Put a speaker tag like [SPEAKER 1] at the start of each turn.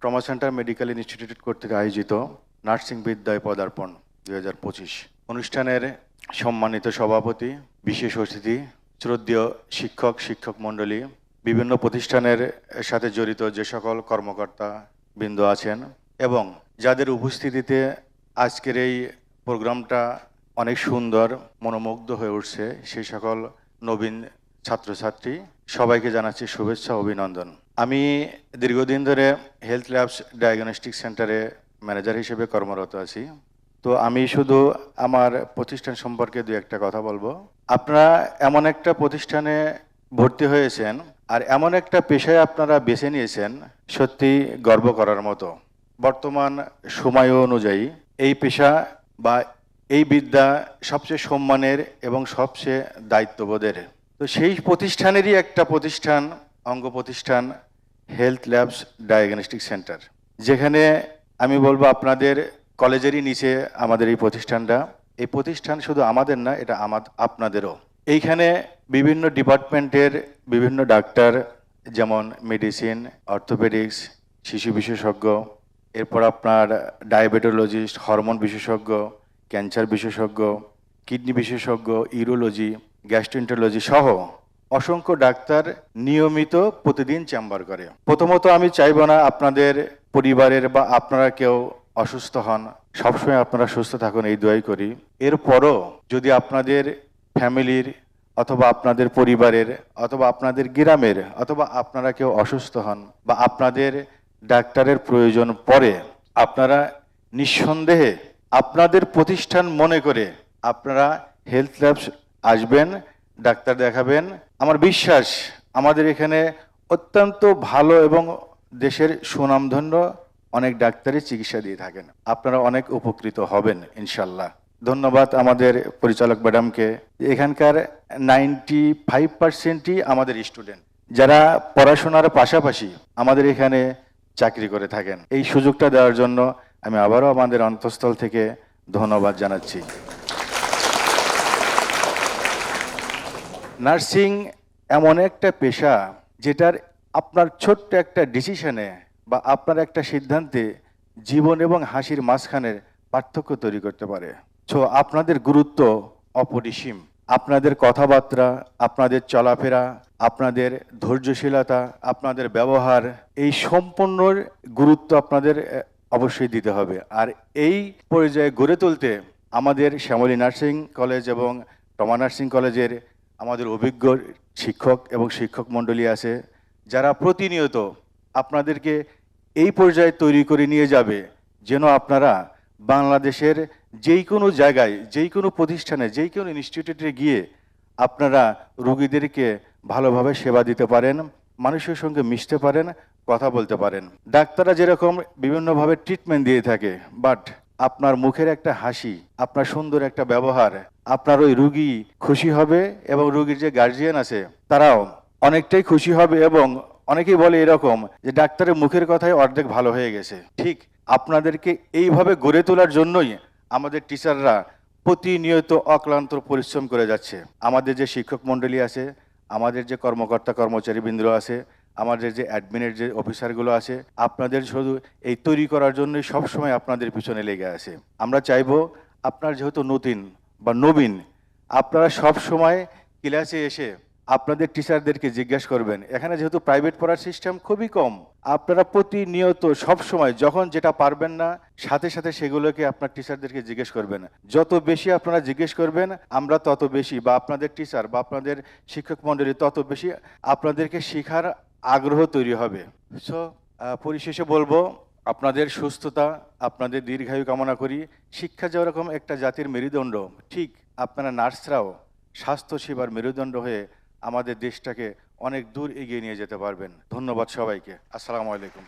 [SPEAKER 1] Trauma centre medical institute কর্তৃক আয়োজিত nursing বিদ্যায় পদার্পণ দুই হাজার পঁচিশ। অনুষ্ঠানের সম্মানিত সভাপতি, বিশেষ অতিথি, শ্রদ্ধেয় শিক্ষক শিক্ষক মণ্ডলী, বিভিন্ন প্রতিষ্ঠানের সাথে জড়িত যে সকল কর্মকর্তা বৃন্দ আছেন এবং যাদের উপস্থিতিতে আজকের এই প্রোগ্রামটা অনেক সুন্দর, মনোমুগ্ধ হয়ে উঠছে, সেই সকল নবীন ছাত্রছাত্রী, সবাইকে জানাচ্ছি শুভেচ্ছা, অভিনন্দন। আমি দীর্ঘদিন ধরে হেলথ ল্যাবস ডায়াগনস্টিক সেন্টারে ম্যানেজার হিসেবে কর্মরত আছি। তো আমি শুধু আমার প্রতিষ্ঠান সম্পর্কে দু একটা কথা বলব। আপনারা এমন একটা প্রতিষ্ঠানে ভর্তি হয়েছেন আর এমন একটা পেশায় আপনারা বেছে নিয়েছেন, সত্যি গর্ব করার মতো। বর্তমান সময় অনুযায়ী এই পেশা বা এই বিদ্যা সবচেয়ে সম্মানের এবং সবচেয়ে দায়িত্ববোধের। তো সেই প্রতিষ্ঠানেরই একটা প্রতিষ্ঠান, অঙ্গ প্রতিষ্ঠান হেলথ ল্যাবস ডায়াগনস্টিক সেন্টার যেখানে আমি বলব আপনাদের কলেজেরই নিচে আমাদের এই প্রতিষ্ঠানটা। এই প্রতিষ্ঠান শুধু আমাদের না, এটা আমাদ আপনাদেরও। এইখানে বিভিন্ন ডিপার্টমেন্টের বিভিন্ন ডাক্তার, যেমন মেডিসিন, অর্থোপেডিক্স, শিশু বিশেষজ্ঞ, এরপর আপনার ডায়াবেটোলজিস্ট, হরমোন বিশেষজ্ঞ, ক্যান্সার বিশেষজ্ঞ, কিডনি বিশেষজ্ঞ, ইউরোলজি গ্যাস্ট্রোন্টারোলজি সহ অসংখ্য ডাক্তার নিয়মিত প্রতিদিন চেম্বার করে। প্রথমত আমি চাইব না আপনাদের পরিবারের বা আপনারা কেউ অসুস্থ হন। সবসময় আপনারা সুস্থ থাকুন, এই দোয়াই করি। এরপরও যদি আপনাদের ফ্যামিলির অথবা আপনাদের পরিবারের অথবা আপনাদের গ্রামের অথবা আপনারা কেউ অসুস্থ হন বা আপনাদের ডাক্তারের প্রয়োজন পড়ে, আপনারা নিঃসন্দেহে আপনাদের প্রতিষ্ঠান মনে করে আপনারা হেলথ ল্যাবস আসবেন, ডাক্তার দেখাবেন। আমার বিশ্বাস, আমাদের এখানে অত্যন্ত ভালো এবং দেশের সুনামধন্য অনেক ডাক্তারই চিকিৎসা দিয়ে থাকেন। আপনারা অনেক উপকৃত হবেন, ইনশাল্লাহ। ধন্যবাদ আমাদের পরিচালক ম্যাডামকে। এখানকার নাইনটি ফাইভ পার্সেন্টই আমাদের স্টুডেন্ট। যারা পড়াশোনার পাশাপাশি আমাদের এখানে চাকরি করে থাকেন। এই সুযোগটা দেওয়ার জন্য আমি আবারও আমাদের অন্তঃস্থল থেকে ধন্যবাদ জানাচ্ছি। নার্সিং এমন একটা পেশা যেটার আপনার ছোট্ট একটা ডিসিশনে বা আপনার একটা সিদ্ধান্তে জীবন এবং হাসির মাঝখানের পার্থক্য তৈরি করতে পারে। সো আপনাদের গুরুত্ব অপরিসীম। আপনাদের কথাবার্তা, আপনাদের চলাফেরা, আপনাদের ধৈর্যশীলতা, আপনাদের ব্যবহার, এই সম্পূর্ণ গুরুত্ব আপনাদের অবশ্যই দিতে হবে। আর এই পর্যায়ে গড়ে তুলতে আমাদের শ্যামলী নার্সিং কলেজ এবং টমা নার্সিং কলেজের আমাদের অভিজ্ঞ শিক্ষক এবং শিক্ষক মণ্ডলী আছে, যারা প্রতিনিয়ত আপনাদেরকে এই পর্যায়ে তৈরি করে নিয়ে যাবে, যেন আপনারা বাংলাদেশের যেই কোনো জায়গায় যেই কোনো প্রতিষ্ঠানে যেই কোনো ইনস্টিটিউটে গিয়ে আপনারা রুগীদেরকে ভালোভাবে সেবা দিতে পারেন, মানুষের সঙ্গে মিশতে পারেন, কথা বলতে পারেন। ডাক্তাররা যেরকম বিভিন্নভাবে ট্রিটমেন্ট দিয়ে থাকে বাট আপনার মুখের একটা হাসি, আপনার সুন্দর একটা ব্যবহার আপনার ওই রুগী খুশি হবে এবং রুগীর যে গার্জিয়ান আছে, তারাও অনেকটাই খুশি হবে এবং অনেকেই বলে এরকম যে ডাক্তারের মুখের কথাই অর্ধেক ভালো হয়ে গেছে। ঠিক আপনাদেরকে এইভাবে গড়ে তোলার জন্যই আমাদের টিচাররা প্রতিনিয়ত অক্লান্ত পরিশ্রম করে যাচ্ছে। আমাদের যে শিক্ষক মণ্ডলী আছে, আমাদের যে কর্মকর্তা কর্মচারী বৃন্দ আছে, আমাদের যে অ্যাডমিনের যে অফিসারগুলো আছে, আপনাদের শুধু এই তৈরি করার জন্যই সবসময় আপনাদের পিছনে লেগে আছে। আমরা চাইব আপনার যেহেতু নতুন বা নবীন, আপনারা সব সময় ক্লাসে এসে আপনাদের টিচারদেরকে জিজ্ঞাসা করবেন। এখানে যেহেতু প্রাইভেট পড়ার সিস্টেম খুবই কম, আপনারা প্রতিনিয়ত সব সময় যখন যেটা পারবেন না, সাথে সাথে সেগুলোকে আপনার টিচারদেরকে জিজ্ঞেস করবেন। যত বেশি আপনারা জিজ্ঞেস করবেন, আমরা তত বেশি বা আপনাদের টিচার বা আপনাদের শিক্ষক মণ্ডলী তত বেশি আপনাদেরকে শেখার আগ্রহ তৈরি হবে। সো পরিশেষে বলব আপনাদের সুস্থতা, আপনাদের দীর্ঘায়ু কামনা করি। শিক্ষা যেরকম একটা জাতির মেরুদণ্ড, ঠিক আপনারা নার্সরাও স্বাস্থ্যসেবার মেরুদণ্ড হয়ে আমাদের দেশটাকে অনেক দূর এগিয়ে নিয়ে যেতে পারবেন। ধন্যবাদ সবাইকে। আসসালামু আলাইকুম।